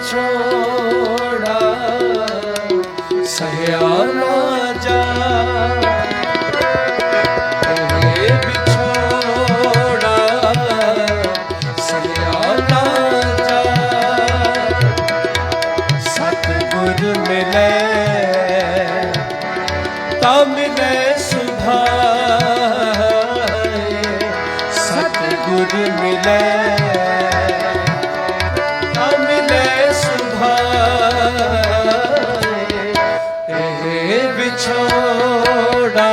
ਵਿਛੋੜਾ ਸਹਿਆ ਨਾ ਜਾ ਇਹ ਵਿਛੋੜਾ ਸਹਿਆ ਸਤਿਗੁਰ ਮਿਲੇ। ਵਿਛੋੜਾ